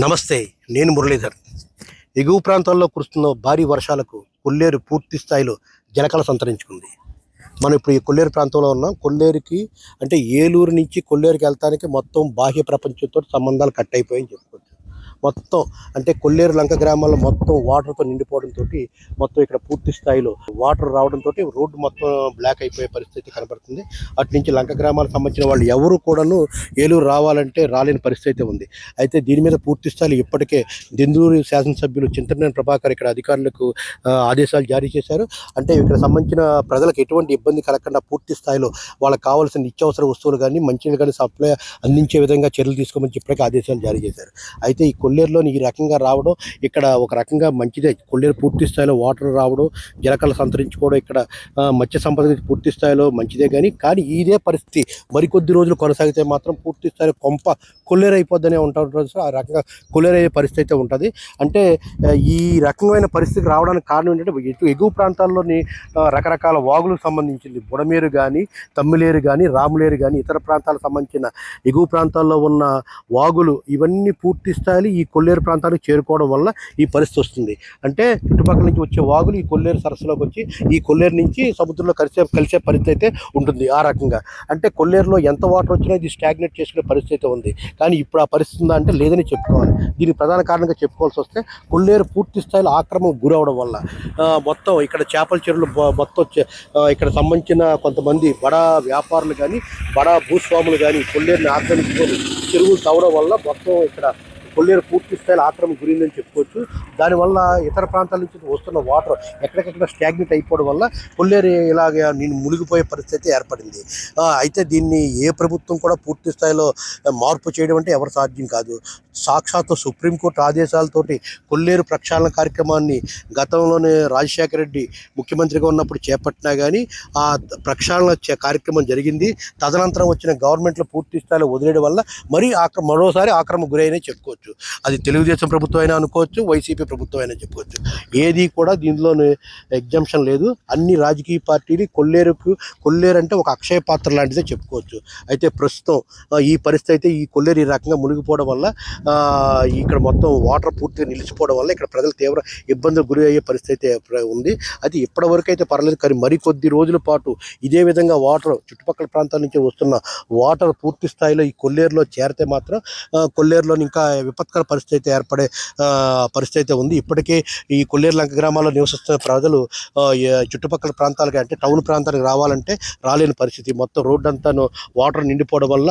నమస్తే నేను మురళీధర్. ఎగువ ప్రాంతాల్లో కురుస్తున్న భారీ వర్షాలకు కొల్లేరు పూర్తి స్థాయిలో జలకళ సంతరించుకుంది. మనం ఇప్పుడు ఈ కొల్లేరు ప్రాంతంలో ఉన్నాం. కొల్లేరుకి అంటే ఏలూరు నుంచి కొల్లేరుకి వెళ్తానికి మొత్తం బాహ్య ప్రపంచంతో సంబంధాలు కట్ అయిపోయాయని చెప్పుకోవచ్చు. మొత్తం అంటే కొల్లేరు లంక గ్రామాల్లో మొత్తం వాటర్తో నిండిపోవడంతో మొత్తం ఇక్కడ పూర్తి స్థాయిలో వాటర్ రావడంతో రోడ్డు మొత్తం బ్లాక్ అయిపోయే పరిస్థితి కనబడుతుంది. అటు నుంచి లంక గ్రామాలకు సంబంధించిన వాళ్ళు ఎవరు కూడాను ఏలూరు రావాలంటే రాలేని పరిస్థితి ఉంది. అయితే దీని మీద పూర్తి స్థాయిలో ఇప్పటికే దెందూరు శాసనసభ్యులు చింతనేని ప్రభాకర్ ఇక్కడ అధికారులకు ఆదేశాలు జారీ చేశారు. అంటే ఇక్కడ సంబంధించిన ప్రజలకు ఎటువంటి ఇబ్బంది కలగకుండా పూర్తి స్థాయిలో వాళ్ళకి కావాల్సిన నిత్యావసర వస్తువులు కానీ మంచినీళ్ళు కానీ సప్లై అందించే విధంగా చర్యలు తీసుకోమని ఇప్పటికే ఆదేశాలు జారీ చేశారు. అయితే ఈ కొల్లేరులోని ఈ రకంగా రావడం ఇక్కడ ఒక రకంగా మంచిదే. కొల్లేరు పూర్తి స్థాయిలో వాటర్ రావడం జలకళ సంతరించుకోవడం ఇక్కడ మత్స్య సంపద పూర్తి స్థాయిలో మంచిదే కానీ కానీ ఇదే పరిస్థితి మరికొద్ది రోజులు కొనసాగితే మాత్రం పూర్తి స్థాయిలో కొంప కొల్లేరు అయిపోద్దనే ఉంటారు ఆ రకంగా కొల్లేరు అయ్యే పరిస్థితి అయితే ఉంటుంది. అంటే ఈ రకమైన పరిస్థితికి రావడానికి కారణం ఏంటంటే ఎటు ఎగువ ప్రాంతాల్లోని రకరకాల వాగులకు సంబంధించింది బుడమేరు కానీ తమ్మిలేరు కానీ రాములేరు కానీ ఇతర ప్రాంతాలకు సంబంధించిన ఎగువ ప్రాంతాల్లో ఉన్న వాగులు ఇవన్నీ పూర్తి స్థాయిలో ఈ ఈ కొల్లేరు ప్రాంతానికి చేరుకోవడం వల్ల ఈ పరిస్థితి వస్తుంది. అంటే చుట్టుపక్కల నుంచి వచ్చే వాగులు ఈ కొల్లేరు సరస్సులోకి వచ్చి ఈ కొల్లేరు నుంచి సముద్రంలో కలిసే కలిసే పరిస్థితి అయితే ఉంటుంది ఆ రకంగా. అంటే కొల్లేరులో ఎంత వాటర్ వచ్చినా ఇది స్టాగ్నేట్ చేసుకునే పరిస్థితి అయితే ఉంది. కానీ ఇప్పుడు ఆ పరిస్థితి ఉందా అంటే లేదని చెప్పుకోవాలి. దీనికి ప్రధాన కారణంగా చెప్పుకోవాల్సి వస్తే కొల్లేరు పూర్తి స్థాయిలో ఆక్రమణ గురవడం వల్ల మొత్తం ఇక్కడ చేపల చెరువులు మొత్తం ఇక్కడ సంబంధించిన కొంతమంది బడా వ్యాపారులు కానీ బడా భూస్వాములు కానీ కొల్లేరుని ఆక్రమించుకొని చెరువులు తవ్వడం వల్ల మొత్తం ఇక్కడ కొల్లేరు పూర్తి స్థాయిలో ఆక్రమణ గురిందని చెప్పుకోవచ్చు. దానివల్ల ఇతర ప్రాంతాల నుంచి వస్తున్న వాటర్ ఎక్కడికెక్కడ స్టాగ్నెట్ అయిపోవడం వల్ల కొల్లేరు ఇలాగ నేను మునిగిపోయే పరిస్థితి ఏర్పడింది. అయితే దీన్ని ఏ ప్రభుత్వం కూడా పూర్తి స్థాయిలో మార్పు చేయడం అంటే ఎవరు సాధ్యం కాదు. సాక్షాత్తు సుప్రీంకోర్టు ఆదేశాలతోటి కొల్లేరు ప్రక్షాళన కార్యక్రమాన్ని గతంలోనే రాజశేఖర రెడ్డి ముఖ్యమంత్రిగా ఉన్నప్పుడు చేపట్టినా కానీ ఆ ప్రక్షాళన కార్యక్రమం జరిగింది. తదనంతరం వచ్చిన గవర్నమెంట్లో పూర్తి స్థాయిలో వదిలేయడం వల్ల మరీ ఆక్ర మరోసారి ఆక్రమణ గురైనే చెప్పుకోవచ్చు. అది తెలుగుదేశం ప్రభుత్వం అయినా అనుకోవచ్చు వైసీపీ ప్రభుత్వం అయినా చెప్పుకోవచ్చు ఏది కూడా దీనిలోనే ఎగ్జామ్షన్ లేదు. అన్ని రాజకీయ పార్టీలు కొల్లేరుకు కొల్లేరు అంటే ఒక అక్షయ పాత్ర లాంటిదే చెప్పుకోవచ్చు. అయితే ప్రస్తుతం ఈ పరిస్థితి అయితే ఈ కొల్లేరు ఈ రకంగా మునిగిపోవడం వల్ల ఇక్కడ మొత్తం వాటర్ పూర్తిగా నిలిచిపోవడం వల్ల ఇక్కడ ప్రజలు తీవ్ర ఇబ్బందులు గురి అయ్యే పరిస్థితి అయితే ఉంది. అది ఇప్పటివరకు అయితే పర్లేదు కానీ మరి కొద్ది రోజుల పాటు ఇదే విధంగా వాటర్ చుట్టుపక్కల ప్రాంతాల నుంచి వస్తున్న వాటర్ పూర్తి స్థాయిలో ఈ కొల్లేరులో చేరితే మాత్రం కొల్లేరులో ఇంకా విపత్కర పరిస్థితి అయితే ఏర్పడే పరిస్థితి అయితే ఉంది. ఇప్పటికే ఈ కొల్లేరు లంక గ్రామాల్లో నివసిస్తున్న ప్రజలు చుట్టుపక్కల ప్రాంతాలకి అంటే టౌన్ ప్రాంతానికి రావాలంటే రాలేని పరిస్థితి. మొత్తం రోడ్డు అంతాను వాటర్ నిండిపోవడం వల్ల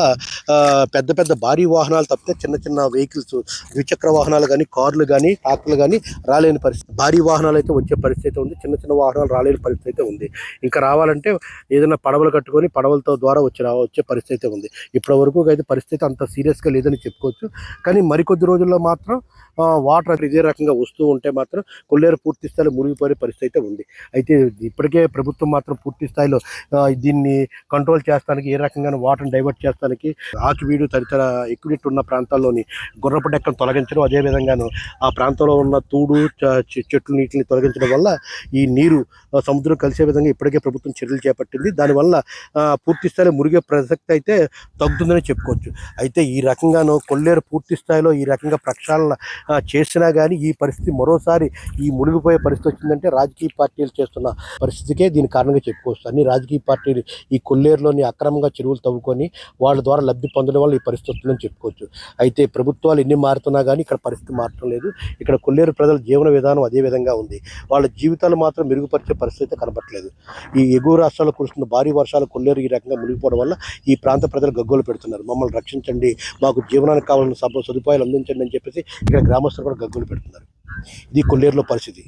పెద్ద పెద్ద భారీ వాహనాలు తప్పితే చిన్న చిన్న వెహికల్స్ ద్విచక్ర వాహనాలు కానీ కార్లు కానీ ట్రాక్టర్లు కానీ రాలేని పరిస్థితి. భారీ వాహనాలు అయితే వచ్చే పరిస్థితి ఉంది. చిన్న చిన్న వాహనాలు రాలేని పరిస్థితి అయితే ఉంది. ఇంకా రావాలంటే ఏదైనా పడవలు కట్టుకొని పడవలతో ద్వారా వచ్చి వచ్చే పరిస్థితి ఉంది. ఇప్పటి వరకు అయితే పరిస్థితి అంత సీరియస్గా లేదని చెప్పుకోవచ్చు. కానీ కొద్ది రోజుల్లో మాత్రం వాటర్ ఇదే రకంగా వస్తూ ఉంటే మాత్రం కొల్లేరు పూర్తి స్థాయిలో మునిగిపోయే పరిస్థితి అయితే ఉంది. అయితే ఇప్పటికే ప్రభుత్వం మాత్రం పూర్తి స్థాయిలో దీన్ని కంట్రోల్ చేస్తానికి ఏ రకంగా వాటర్ని డైవర్ట్ చేస్తానికి ఆకివీడు తదితర ఎక్కువ ఉన్న ప్రాంతాల్లోని గుర్రపు డెక్కను తొలగించడం అదేవిధంగాను ఆ ప్రాంతంలో ఉన్న తూడు చ- చె- చెట్లు నీటిని తొలగించడం వల్ల ఈ నీరు సముద్రం కలిసే విధంగా ఇప్పటికే ప్రభుత్వం చర్యలు చేపట్టింది. దానివల్ల పూర్తి స్థాయిలో మురిగే ప్రసక్తి అయితే తగ్గుతుందని చెప్పుకోవచ్చు. అయితే ఈ రకంగాను కొల్లేరు పూర్తి స్థాయిలో ఈ ఈ రకంగా ప్రక్షాళన చేసినా కానీ ఈ పరిస్థితి మరోసారి ఈ మునిగిపోయే పరిస్థితి వచ్చిందంటే రాజకీయ పార్టీలు చేస్తున్న పరిస్థితికే దీని కారణంగా చెప్పుకోవచ్చు. అన్ని రాజకీయ పార్టీలు ఈ కొల్లేరులోని అక్రమంగా చెరువులు తవ్వుకొని వాళ్ళ ద్వారా లబ్ధి పొందడం వల్ల ఈ పరిస్థితి వస్తుందని చెప్పుకోవచ్చు. అయితే ప్రభుత్వాలు ఎన్ని మారుతున్నా కానీ ఇక్కడ పరిస్థితి మారటం లేదు. ఇక్కడ కొల్లేరు ప్రజల జీవన విధానం అదే విధంగా ఉంది. వాళ్ళ జీవితాలు మాత్రం మెరుగుపరిచే పరిస్థితి కనబట్టలేదు ఈ ఎగువ రాష్ట్రాల్లో కురుస్తున్న భారీ వర్షాలు కొల్లేరు ఈ రకంగా మునిగిపోవడం వల్ల ఈ ప్రాంత ప్రజలు గగ్గోలు పెడుతున్నారు. మమ్మల్ని రక్షించండి. మాకు జీవనానికి కావాల్సిన సభ సదుపాయాలు అందించండి అని చెప్పేసి ఇక్కడ గ్రామస్తులు కూడా గగ్గులు పెడుతున్నారు. ఇది కొల్లేరులో పరిస్థితి.